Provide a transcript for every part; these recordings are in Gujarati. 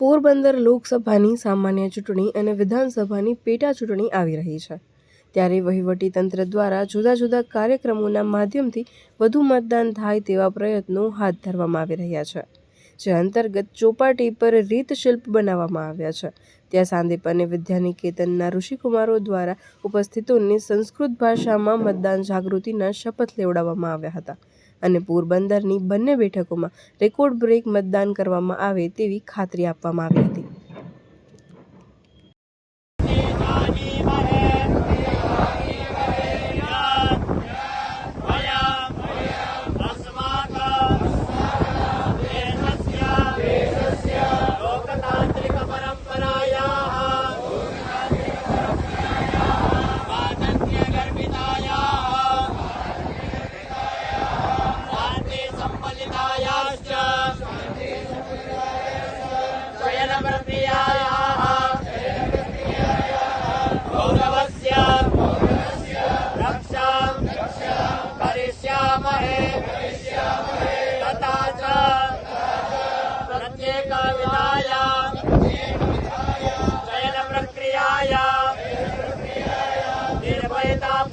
પોરબંદર લોકસભાની સામાન્ય ચૂંટણી અને વિધાનસભાની પેટા ચૂંટણી આવી રહી છે. ત્યારે વહીવટી તંત્ર દ્વારા જુદા જુદા કાર્યક્રમોના માધ્યમથી વધુ મતદાન થાય તેવા પ્રયત્નો હાથ ધરવામાં આવી રહ્યા છે. જે અંતર્ગત ચોપાટી પર રીતશિલ્પ બનાવવામાં આવ્યા છે. ત્યાં સાંદીપની વિદ્યાનિકેતનના ઋષિકુમારો દ્વારા ઉપસ્થિતોને સંસ્કૃત ભાષામાં મતદાન જાગૃતિના શપથ લેવડાવવામાં આવ્યા હતા અને પોરબંદરની બંને બેઠકોમાં રેકોર્ડ બ્રેક મતદાન કરવામાં આવે તેવી ખાતરી આપવામાં આવી હતી.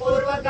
પૂર્વક